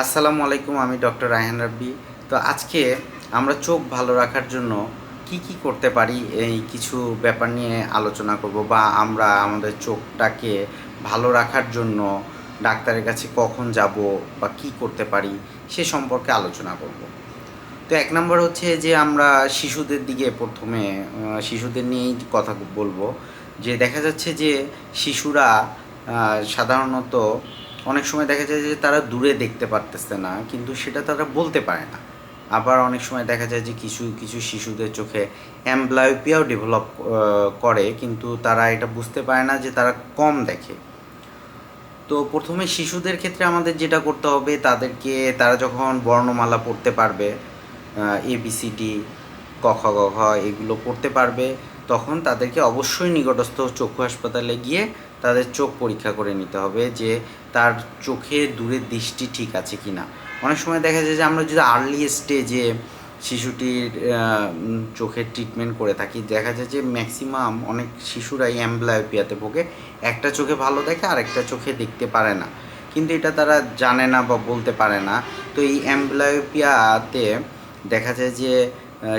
আসসালামু আলাইকুম, আমি ডক্টর রায়হান রাব্বি। তো আজকে আমরা চোখ ভালো রাখার জন্য কি কি করতে পারি এই কিছু ব্যাপার নিয়ে আলোচনা করব বা আমরা আমাদের চোখটাকে ভালো রাখার জন্য ডাক্তারের কাছে কখন যাব বা কি করতে পারি সে সম্পর্কে আলোচনা করব। তো এক নম্বর হচ্ছে যে আমরা শিশুদের দিকে প্রথমে শিশুদের নিয়েই কথা বলব। যে দেখা যাচ্ছে যে শিশুরা সাধারণত অনেক সময় দেখা যায় যে তারা দূরে দেখতে পারতেছে না, কিন্তু সেটা তারা বলতে পারে না। আবার অনেক সময় দেখা যায় যে কিছু কিছু শিশুদের চোখে অ্যাম্বলায়োপিয়াও ডেভেলপ করে, কিন্তু তারা এটা বুঝতে পারে না যে তারা কম দেখে। তো প্রথমে শিশুদের ক্ষেত্রে আমাদের যেটা করতে হবে, তাদেরকে তারা যখন বর্ণমালা পড়তে পারবে এবিসিডি ক, খ, গ এগুলো পড়তে পারবে, তখন তাদেরকে অবশ্যই নিকটস্থ চক্ষু হাসপাতালে গিয়ে তাদের চোখ পরীক্ষা করে নিতে হবে যে তার চোখে দূরের দৃষ্টি ঠিক আছে কি না অনেক সময় দেখা যায় যে আমরা যদি আর্লি স্টেজে শিশুটির চোখের ট্রিটমেন্ট করে থাকি, দেখা যায় যে ম্যাক্সিমাম অনেক শিশুরাই অ্যাম্বলায়োপিয়াতে ভোগে। একটা চোখে ভালো দেখে আর একটা চোখে দেখতে পারে না। কিন্তু এটা তারা জানে না বা বলতে পারে না। তো এই অ্যাম্বলায়োপিয়াতে দেখা যায় যে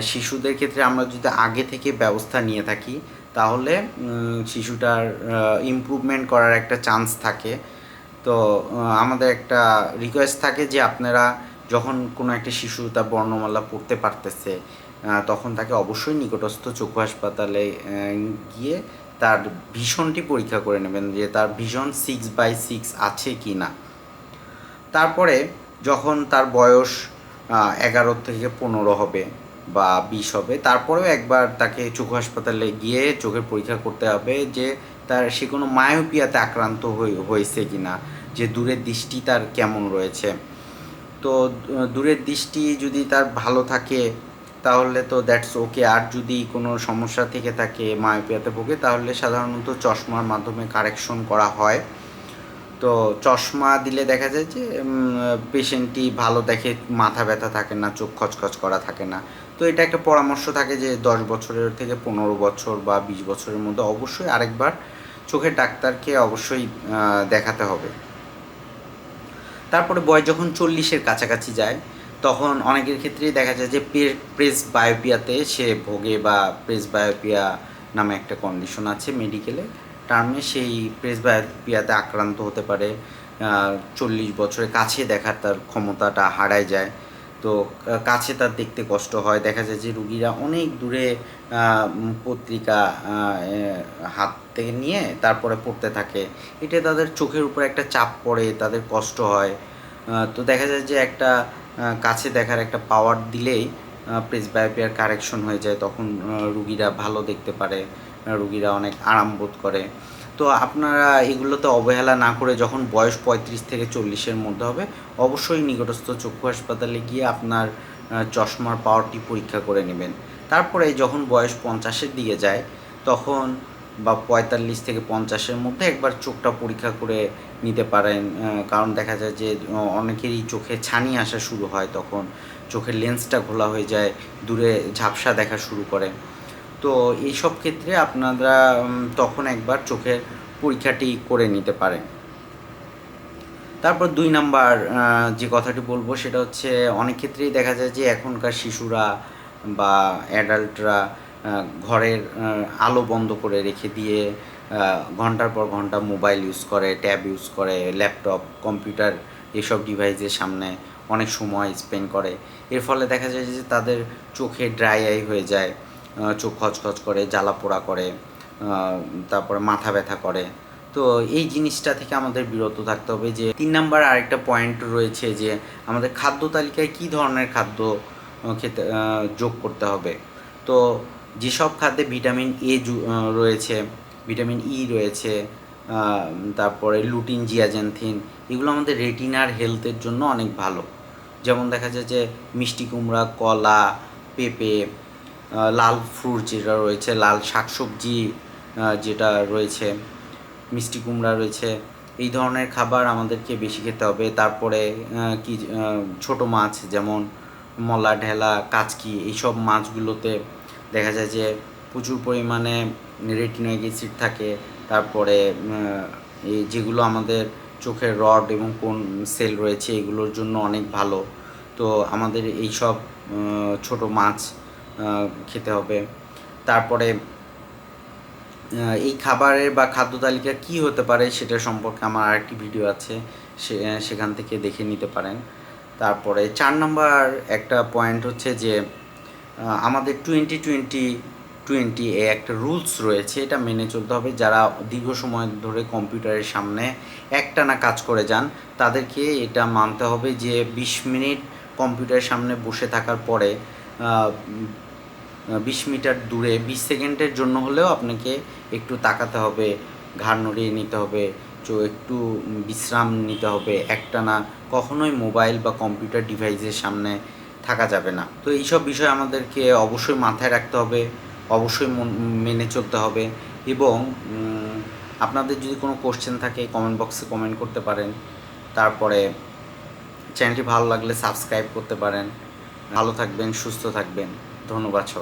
শিশুদের ক্ষেত্রে আমরা যদি আগে থেকে ব্যবস্থা নিয়ে থাকি তাহলে শিশুটার ইমপ্রুভমেন্ট করার একটা চান্স থাকে। তো আমাদের একটা রিকোয়েস্ট থাকে যে আপনারা যখন কোনো একটা শিশু তার বর্ণমালা পড়তে পারতেছে তখন তাকে অবশ্যই নিকটস্থ চক্ষু হাসপাতালে গিয়ে তার ভীষণটি পরীক্ষা করে নেবেন যে তার ভীষণ সিক্স বাই সিক্স আছে কি না। তারপরে যখন তার বয়স এগারো থেকে পনেরো হবে বা বিষ হবে, তারপরেও একবার তাকে চক্ষু হাসপাতালে গিয়ে চোখের পরীক্ষা করতে হবে যে তার সে কোনো মায়োপিয়াতে আক্রান্ত হয়ে, হয়েছে কি না যে দূরের দৃষ্টি তার কেমন রয়েছে। তো দূরের দৃষ্টি যদি তার ভালো থাকে, তাহলে তো দ্যাটস ওকে আর যদি কোনো সমস্যা থেকে থাকে, মায়োপিয়াতে ভোগে, তাহলে সাধারণত চশমার মাধ্যমে কারেকশন করা হয়। তো চশমা দিলে দেখা যায় যে পেশেন্টটি ভালো দেখে মাথা ব্যথা থাকে না, চোখ খচখচ করা থাকে না। তো এটা একটা পরামর্শ থাকে যে, দশ বছরের থেকে পনেরো বছর বা বিশ বছরের মধ্যে অবশ্যই আরেকবার চোখের ডাক্তারকে অবশ্যই দেখাতে হবে। তারপরে বয়স যখন চল্লিশের কাছাকাছি যায়, তখন অনেকের ক্ষেত্রেই দেখা যায় যে প্রেস বায়োপিয়াতে সে ভোগে বা প্রেস বায়োপিয়া নামে একটা কন্ডিশন আছে মেডিকেলে টার্মে সেই প্রেস বায়োপিয়াতে আক্রান্ত হতে পারে। চল্লিশ বছরের কাছে দেখার তার ক্ষমতাটা হারায় যায়। তো কাছে তার দেখতে কষ্ট হয়। দেখা যায় যে রুগীরা অনেক দূরে পত্রিকা হাত থেকে নিয়ে তারপরে পড়তে থাকে। এটা তাদের চোখের উপর একটা চাপ পড়ে, তাদের কষ্ট হয়। তো দেখা যায় যে একটা কাছে দেখার একটা পাওয়ার দিলেই প্রেস বায়োপিয়ার কারেকশন হয়ে যায়। তখন রুগীরা ভালো দেখতে পারে। রুগীরা অনেক আরাম বোধ করে। তো আপনারা এগুলোতে অবহেলা না করে যখন বয়স পঁয়ত্রিশ থেকে চল্লিশের মধ্যে হবে, অবশ্যই নিকটস্থ চক্ষু হাসপাতালে গিয়ে আপনার চশমার পাওয়ারটি পরীক্ষা করে নেবেন। তারপরে যখন বয়স পঞ্চাশের দিকে যায়, তখন বা পঁয়তাল্লিশ থেকে পঞ্চাশের মধ্যে একবার চোখটা পরীক্ষা করে নিতে পারেন কারণ দেখা যায় যে অনেকেরই চোখে ছানি আসা শুরু হয় তখন। চোখের লেন্সটা ঘোলা হয়ে যায়, দূরে ঝাপসা দেখা শুরু করে। তো এইসব ক্ষেত্রে আপনারা তখন একবার চোখের পরীক্ষাটি করে নিতে পারেন। তারপর দুই নাম্বার যে কথাটি বলব সেটা হচ্ছে, অনেক ক্ষেত্রেই দেখা যায় যে এখনকার শিশুরা বা অ্যাডাল্টরা ঘরের আলো বন্ধ করে রেখে দিয়ে ঘণ্টার পর ঘণ্টা মোবাইল ইউজ করে ট্যাব ইউজ করে ল্যাপটপ কম্পিউটার এসব ডিভাইসের সামনে অনেক সময় স্পেন্ড করে। এর ফলে দেখা যায় যে তাদের চোখে ড্রাই আই হয়ে যায়। চোখ খচখচ করে, জ্বালা পোড়া করে তারপরে মাথা ব্যথা করে। তো এই জিনিসটা থেকে আমাদের বিরত থাকতে হবে যে, তিন নাম্বার আরেকটা পয়েন্ট রয়েছে যে, আমাদের খাদ্য তালিকায় কী ধরনের খাদ্য খেতে যোগ করতে হবে। তো যেসব খাদ্যে ভিটামিন এ রয়েছে ভিটামিন ই রয়েছে তারপরে লুটিন জিয়াজেনথিন এগুলো আমাদের রেটিনার হেলথের জন্য অনেক ভালো। যেমন দেখা যায় যে, মিষ্টি কুমড়া, কলা, পেঁপে লাল ফ্রুট যেটা রয়েছে, লাল শাকসবজি যেটা রয়েছে, মিষ্টি কুমড়া রয়েছে, এই ধরনের খাবার আমাদেরকে বেশি খেতে হবে। তারপরে কি ছোট মাছ যেমন মলা, ঢেলা, কাচকি, এইসব মাছগুলোতে দেখা যায় যে প্রচুর পরিমাণে রেটিনয়েড অ্যাসিড থাকে। তারপরে এই যেগুলো আমাদের চোখের রড এবং কোন সেল রয়েছে, এগুলোর জন্য অনেক ভালো। তো আমাদের এই সব ছোট মাছ খেতে হবে। তারপরে এই খাবারের বা খাদ্য তালিকা কী হতে পারে সেটা সম্পর্কে আমার আরেকটি ভিডিও আছে, সে, সেখান থেকে দেখে নিতে পারেন। তারপরে চার নম্বর একটা পয়েন্ট হচ্ছে যে আমাদের টোয়েন্টি টোয়েন্টি টোয়েন্টি এ একটা রুলস রয়েছে, এটা মেনে চলতে হবে। যারা দীর্ঘ সময় ধরে কম্পিউটারের সামনে একটানা কাজ করে যান, তাদেরকে এটা মানতে হবে যে, বিশ মিনিট কম্পিউটারের সামনে বসে থাকার পরে বিশ মিটার দূরে, বিশ সেকেন্ডের জন্য হলেও আপনাকে একটু তাকাতে হবে, ঘাড় নড়িয়ে নিতে হবে, চো একটু বিশ্রাম নিতে হবে। একটানা কখনোই মোবাইল বা কম্পিউটার ডিভাইসের সামনে থাকা যাবে না। তো এইসব বিষয় আমাদেরকে অবশ্যই মাথায় রাখতে হবে, অবশ্যই মন- চলতে হবে এবং আপনাদের যদি কোনো কোশ্চেন থাকে কমেন্ট বক্সে কমেন্ট করতে পারেন। তারপরে চ্যানেলটি ভালো লাগলে সাবস্ক্রাইব করতে পারেন। ভালো থাকবেন, সুস্থ থাকবেন। ধন্যবাদ সবাই।